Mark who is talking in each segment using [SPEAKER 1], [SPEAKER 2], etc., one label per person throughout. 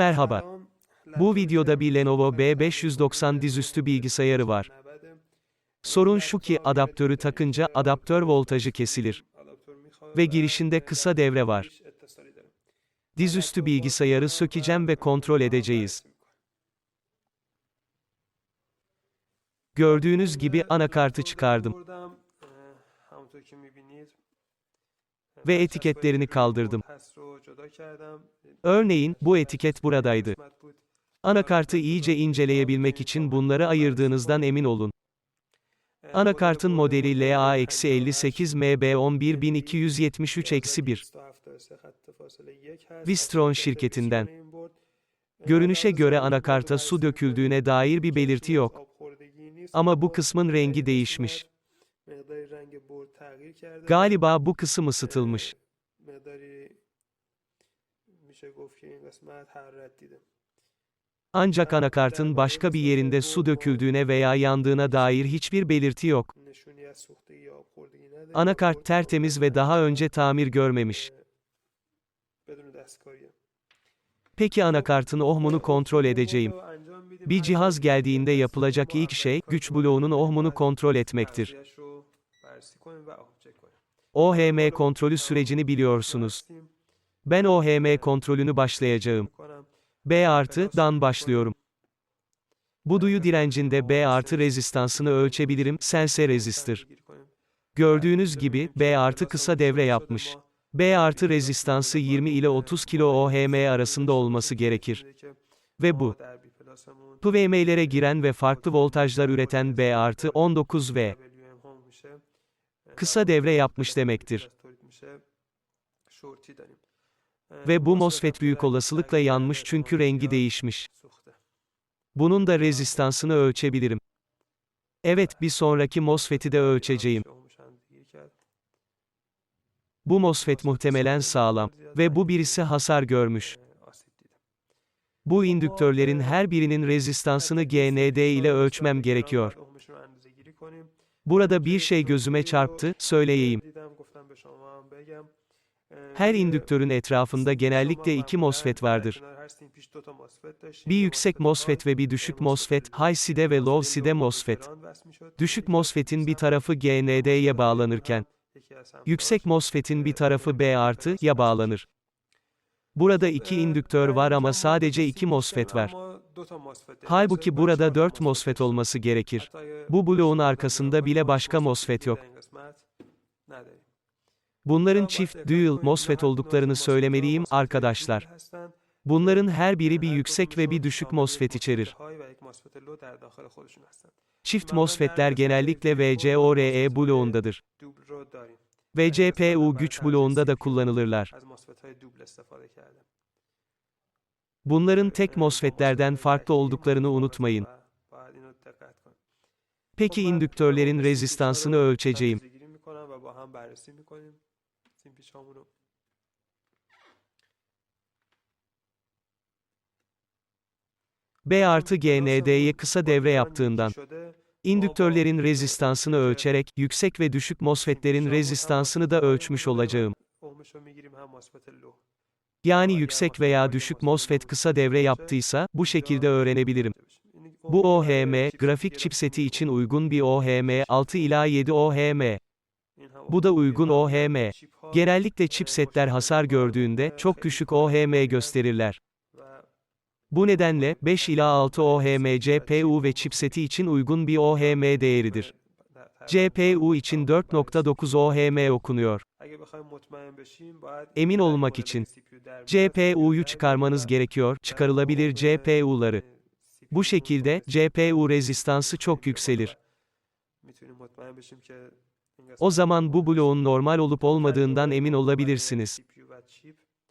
[SPEAKER 1] Merhaba. Bu videoda bir Lenovo B590 dizüstü bilgisayarı var. Sorun şu ki adaptörü takınca adaptör voltajı kesilir ve girişinde kısa devre var. Dizüstü bilgisayarı sökeceğim ve kontrol edeceğiz. Gördüğünüz gibi anakartı çıkardım ve etiketlerini kaldırdım. Örneğin, bu etiket buradaydı. Anakartı iyice inceleyebilmek için bunları ayırdığınızdan emin olun. Anakartın modeli LA-1112273-1. Vistron şirketinden. Görünüşe göre anakarta su döküldüğüne dair bir belirti yok. Ama bu kısmın rengi değişmiş. Galiba bu kısım ısıtılmış. Ancak anakartın başka bir yerinde su döküldüğüne veya yandığına dair hiçbir belirti yok. Anakart tertemiz ve daha önce tamir görmemiş. Peki anakartın ohmunu kontrol edeceğim. Bir cihaz geldiğinde yapılacak ilk şey, güç bloğunun ohmunu kontrol etmektir. OHM kontrolü sürecini biliyorsunuz. Ben OHM kontrolünü başlayacağım. B artı,dan başlıyorum. Bu duyu direncinde B artı rezistansını ölçebilirim, sense rezistir. Gördüğünüz gibi, B artı kısa devre yapmış. B artı rezistansı 20 ile 30 kilo ohm arasında olması gerekir. Ve bu. PWM'lere giren ve farklı voltajlar üreten B artı 19V. Kısa devre yapmış demektir. Ve bu MOSFET büyük olasılıkla yanmış çünkü rengi değişmiş. Bunun da rezistansını ölçebilirim. Evet, bir sonraki MOSFET'i de ölçeceğim. Bu MOSFET muhtemelen sağlam ve bu birisi hasar görmüş. Bu indüktörlerin her birinin rezistansını GND ile ölçmem gerekiyor. Burada bir şey gözüme çarptı, söyleyeyim. Her indüktörün etrafında genellikle iki MOSFET vardır. Bir yüksek MOSFET ve bir düşük MOSFET, high side ve low side MOSFET. Düşük MOSFET'in bir tarafı GND'ye bağlanırken, yüksek MOSFET'in bir tarafı B artı,ya bağlanır. Burada iki indüktör var ama sadece iki MOSFET var. Halbuki burada 4 MOSFET olması gerekir. Bu bloğun arkasında bile başka MOSFET yok. Bunların çift, dual, MOSFET olduklarını söylemeliyim, arkadaşlar. Bunların her biri bir yüksek ve bir düşük MOSFET içerir. Çift MOSFET'ler genellikle VCORE bloğundadır. VCPU güç bloğunda da kullanılırlar. Bunların tek MOSFET'lerden farklı olduklarını unutmayın. Peki indüktörlerin rezistansını ölçeceğim. B artı GND'ye kısa devre yaptığından, indüktörlerin rezistansını ölçerek, yüksek ve düşük MOSFET'lerin rezistansını da ölçmüş olacağım. Yani yüksek veya düşük MOSFET kısa devre yaptıysa, bu şekilde öğrenebilirim. Bu OHM, grafik chipseti için uygun bir OHM, 6 ila 7 OHM. Bu da uygun OHM. Genellikle chipsetler hasar gördüğünde, çok düşük OHM gösterirler. Bu nedenle, 5 ila 6 OHM CPU ve chipseti için uygun bir OHM değeridir. CPU için 4.9 OHM okunuyor. Emin olmak için, CPU'yu çıkarmanız gerekiyor, çıkarılabilir CPU'ları. Bu şekilde, CPU rezistansı çok yükselir. O zaman bu bloğun normal olup olmadığından emin olabilirsiniz.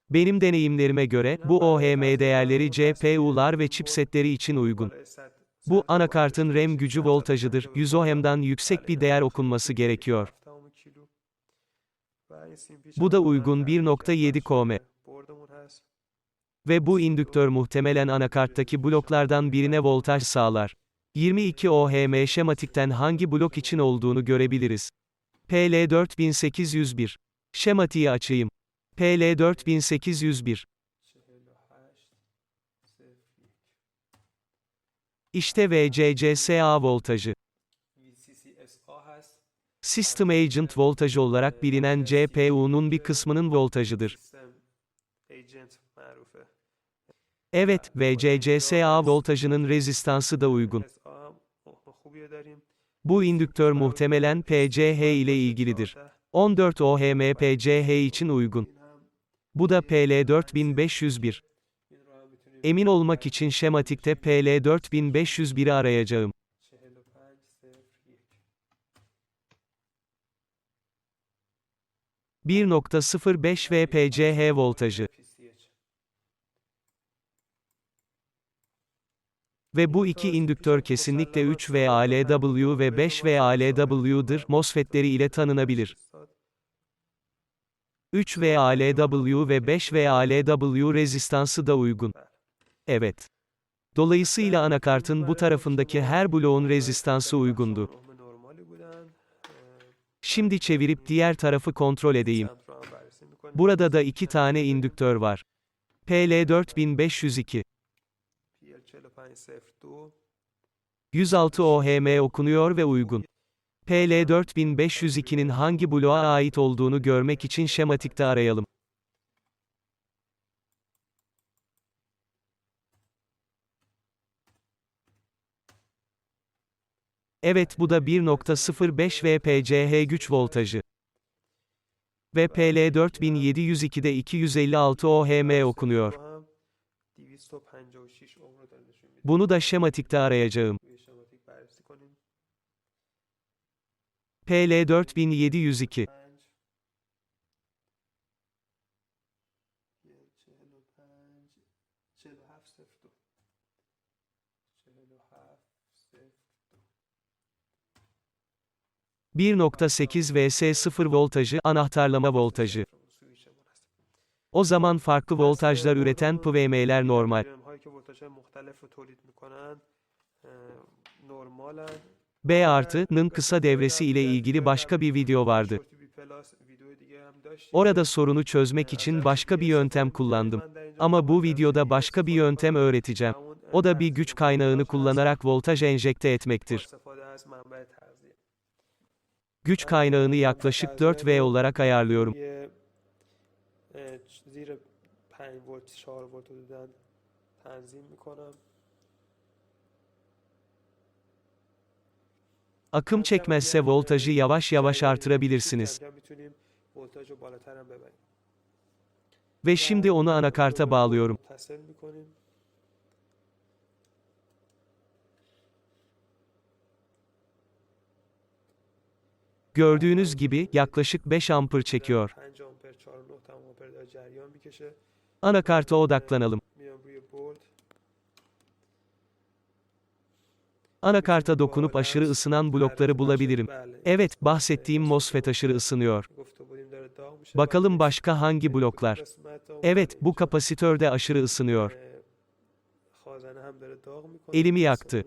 [SPEAKER 1] Benim deneyimlerime göre, bu OHM değerleri CPU'lar ve chipsetleri için uygun. Bu, anakartın RAM gücü voltajıdır, 100 ohm'dan yüksek bir değer okunması gerekiyor. Bu da uygun 1.7 km. Ve bu indüktör muhtemelen anakarttaki bloklardan birine voltaj sağlar. 22 ohm şematikten hangi blok için olduğunu görebiliriz. PL4801. Şematiği açayım. PL4801. İşte VCCSA voltajı. System Agent voltajı olarak bilinen CPU'nun bir kısmının voltajıdır. Evet, VCCSA voltajının rezistansı da uygun. Bu indüktör muhtemelen PCH ile ilgilidir. 14 ohm PCH için uygun. Bu da PL4501. Emin olmak için şematikte PL4501'i arayacağım. 1.05 VPCH voltajı. Ve bu iki indüktör kesinlikle 3 VALW ve 5 VALW'dır, MOSFET'leri ile tanınabilir. 3 VALW ve 5 VALW rezistansı da uygun. Evet. Dolayısıyla anakartın bu tarafındaki her bloğun rezistansı uygundu. Şimdi çevirip diğer tarafı kontrol edeyim. Burada da iki tane indüktör var. PL4502. 106 OHM okunuyor ve uygun. PL4502'nin hangi bloğa ait olduğunu görmek için şematikte arayalım. Evet bu da 1.05 VPCH güç voltajı. Ve PL4702'de 256 OHM okunuyor. Bunu da şematikte arayacağım. PL4702 1.8 vs 0 voltajı, anahtarlama voltajı. O zaman farklı voltajlar üreten PVM'ler normal. B artı'nın kısa devresi ile ilgili başka bir video vardı. Orada sorunu çözmek için başka bir yöntem kullandım. Ama bu videoda başka bir yöntem öğreteceğim. O da bir güç kaynağını kullanarak voltaj enjekte etmektir. Güç kaynağını yaklaşık 4V olarak ayarlıyorum.
[SPEAKER 2] یه اه، چ- زیر 5 ولت 4 ولت حدودا تنظیم میکنم
[SPEAKER 1] Akım çekmezse voltajı yavaş yavaş artırabilirsiniz.
[SPEAKER 2] میتونیم ولتاژ رو بالاتر هم ببریم
[SPEAKER 1] Ve şimdi onu anakarta bağlıyorum. Gördüğünüz gibi yaklaşık 5 amper çekiyor. Anakarta odaklanalım. Anakarta dokunup aşırı ısınan blokları bulabilirim. Evet, bahsettiğim MOSFET aşırı ısınıyor. Bakalım başka hangi bloklar? Evet, bu kapasitör de aşırı ısınıyor. Elimi yaktı.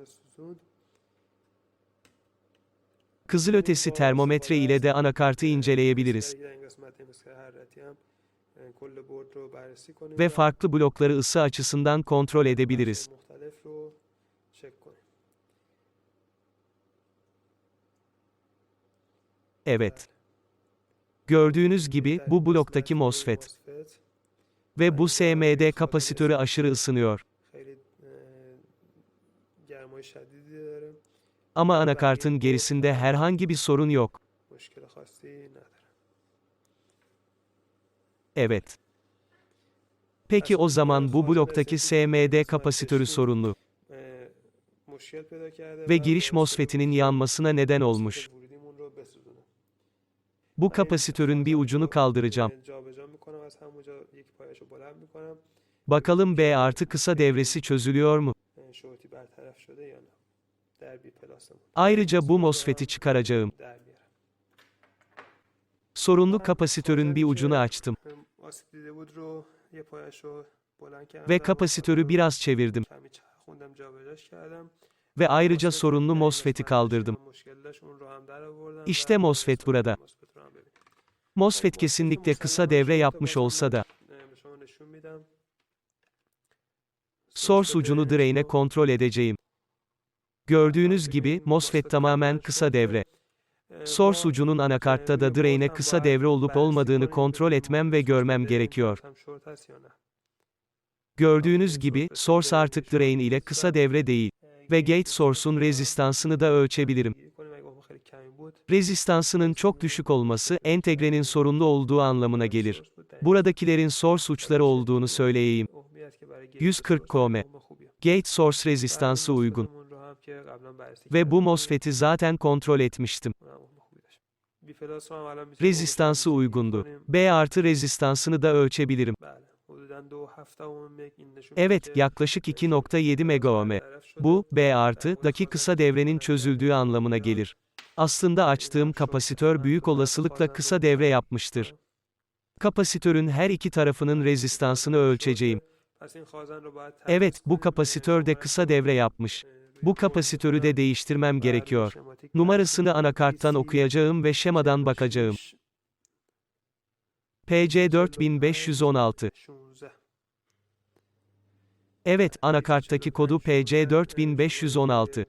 [SPEAKER 1] Kızılötesi termometre ile de anakartı inceleyebiliriz. Ve farklı blokları ısı açısından kontrol edebiliriz. Evet. Gördüğünüz gibi bu bloktaki MOSFET ve bu SMD kapasitörü aşırı ısınıyor. Ama anakartın gerisinde herhangi bir sorun yok. Evet. Peki o zaman bu bloktaki SMD kapasitörü sorunlu. Ve giriş MOSFET'inin yanmasına neden olmuş. Bu kapasitörün bir ucunu kaldıracağım. Bakalım B artı kısa devresi çözülüyor mu? Ayrıca bu MOSFET'i çıkaracağım. Sorunlu kapasitörün bir ucunu açtım. Ve kapasitörü biraz çevirdim. Ve ayrıca sorunlu MOSFET'i kaldırdım. İşte MOSFET burada.
[SPEAKER 2] MOSFET
[SPEAKER 1] kesinlikle kısa devre yapmış olsa da, source ucunu drain'e kontrol edeceğim. Gördüğünüz gibi, MOSFET tamamen kısa devre. Source ucunun anakartta da drain'e kısa devre olup olmadığını kontrol etmem ve görmem gerekiyor. Gördüğünüz gibi, source artık drain ile kısa devre değil. Ve gate source'un rezistansını da ölçebilirim. Rezistansının çok düşük olması, entegrenin sorunlu olduğu anlamına gelir. Buradakilerin source uçları olduğunu söyleyeyim. 140 ohm. Gate source rezistansı uygun. Ve bu MOSFET'i zaten kontrol etmiştim. Rezistansı uygundu. B artı rezistansını da ölçebilirim. Evet, yaklaşık 2.7 megaohm. Bu, B artı, daki kısa devrenin çözüldüğü anlamına gelir. Aslında açtığım kapasitör büyük olasılıkla kısa devre yapmıştır. Kapasitörün her iki tarafının rezistansını ölçeceğim. Evet, bu kapasitör de kısa devre yapmış. Bu kapasitörü de değiştirmem gerekiyor. Numarasını anakarttan okuyacağım ve şemadan bakacağım. PC 4516. Evet, anakarttaki kodu PC 4516.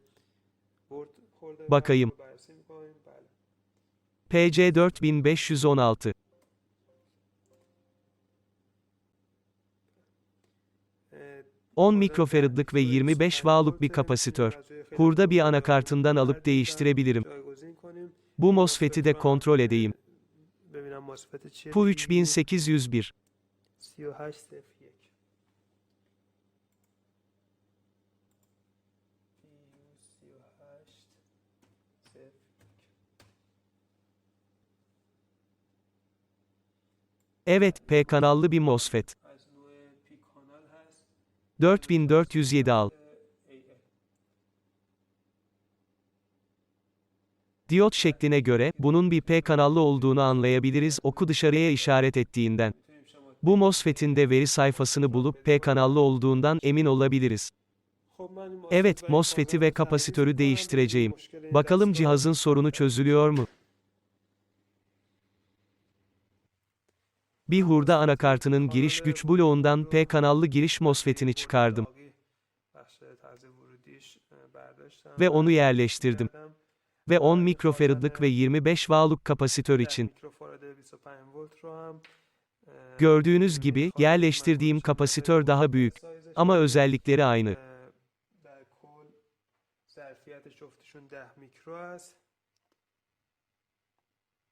[SPEAKER 1] Bakayım. PC 4516. 10 mikrofaradlık ve 25 W'luk bir kapasitör. Hurda bir anakartından alıp değiştirebilirim. Bu MOSFET'i de kontrol edeyim. Bu 3801. Evet, P kanallı bir MOSFET. 4407 al. Diyot şekline göre, bunun bir P kanallı olduğunu anlayabiliriz oku dışarıya işaret ettiğinden. Bu MOSFET'in de veri sayfasını bulup P kanallı olduğundan emin olabiliriz. Evet, MOSFET'i ve kapasitörü değiştireceğim. Bakalım cihazın sorunu çözülüyor mu? Bir hurda anakartının giriş güç bloğundan P kanallı giriş MOSFET'ini çıkardım. Ve onu yerleştirdim. Ve 10 mikrofaradlık ve 25 W'luk kapasitör için. Gördüğünüz gibi, yerleştirdiğim kapasitör daha büyük. Ama özellikleri aynı.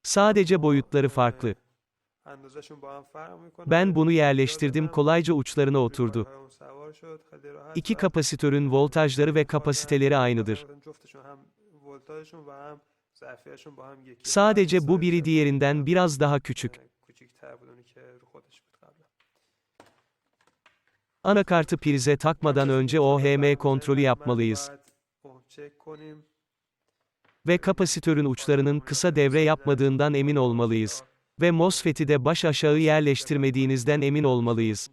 [SPEAKER 1] Sadece boyutları farklı. Ben bunu yerleştirdim kolayca uçlarına oturdu. İki kapasitörün voltajları ve kapasiteleri aynıdır. Sadece bu biri diğerinden biraz daha küçük. Anakartı prize takmadan önce OHM kontrolü yapmalıyız. Ve kapasitörün uçlarının kısa devre yapmadığından emin olmalıyız. Ve MOSFET'i de baş aşağı yerleştirmediğinizden emin olmalıyız.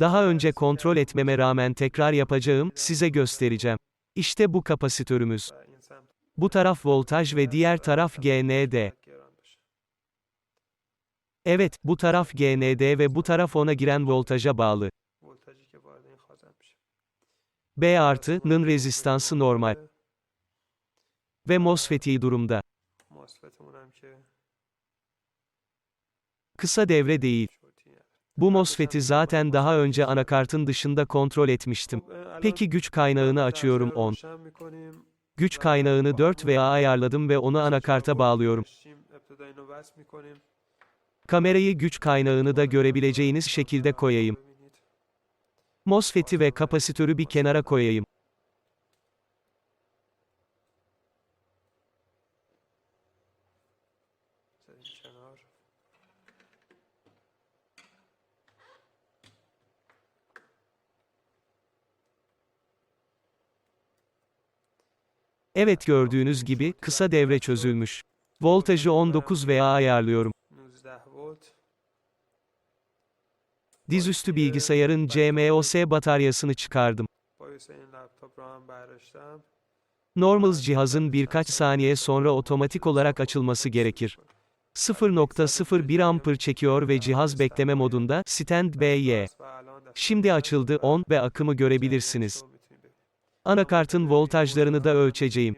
[SPEAKER 1] Daha önce kontrol etmeme rağmen tekrar yapacağım, size göstereceğim. İşte bu kapasitörümüz. Bu taraf voltaj ve diğer taraf GND. Evet, bu taraf GND ve bu taraf ona giren voltaja bağlı. B artı'nın rezistansı normal. Ve MOSFET iyi durumda. Kısa devre değil. Bu MOSFET'i zaten daha önce anakartın dışında kontrol etmiştim. Peki güç kaynağını açıyorum 10. Güç kaynağını 4 veya ayarladım ve onu anakarta bağlıyorum. Kamerayı güç kaynağını da görebileceğiniz şekilde koyayım. MOSFET'i ve kapasitörü bir kenara koyayım. Evet gördüğünüz gibi, kısa devre çözülmüş. Voltajı 19 veya ayarlıyorum. Dizüstü bilgisayarın CMOS bataryasını çıkardım. Normal cihazın birkaç saniye sonra otomatik olarak açılması gerekir. 0.01 amper çekiyor ve cihaz bekleme modunda, Stand BY. Şimdi açıldı 10 ve akımı görebilirsiniz. Anakartın voltajlarını da ölçeceğim.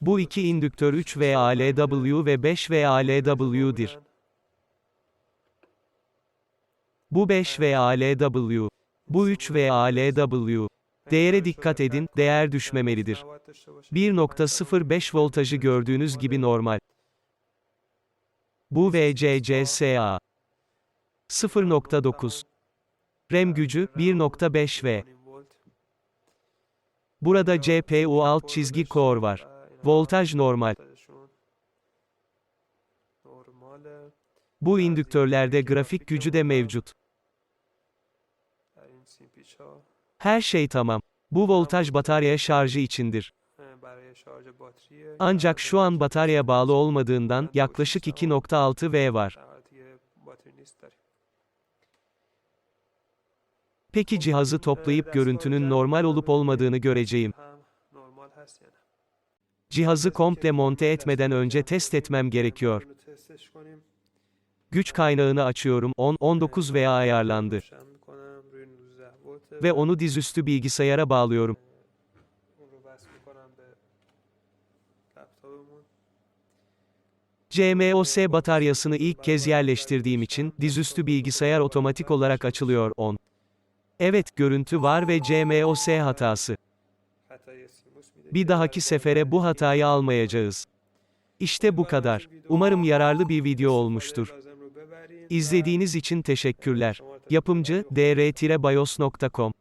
[SPEAKER 1] Bu iki indüktör 3 VALW ve 5 VALW'dir. Bu 5 VALW. Bu 3 VALW. Değere dikkat edin, değer düşmemelidir. 1.05 voltajı gördüğünüz gibi normal. Bu VCCSA. 0.9. RAM gücü 1.5 V. Burada CPU alt çizgi core var. Voltaj normal. Bu indüktörlerde grafik gücü de mevcut. Her şey tamam. Bu voltaj batarya şarjı içindir. Ancak şu an batarya bağlı olmadığından yaklaşık 2.6 V var. Peki cihazı toplayıp görüntünün normal olup olmadığını göreceğim. Cihazı komple monte etmeden önce test etmem gerekiyor. Güç kaynağını açıyorum, 10-19 veya ayarlandı. Ve onu dizüstü bilgisayara bağlıyorum. CMOS bataryasını ilk kez yerleştirdiğim için, dizüstü bilgisayar otomatik olarak açılıyor, 10. Evet, görüntü var ve CMOS hatası. Bir dahaki sefere bu hatayı almayacağız. İşte bu kadar. Umarım yararlı bir video olmuştur. İzlediğiniz için teşekkürler. Yapımcı, dr-bios.com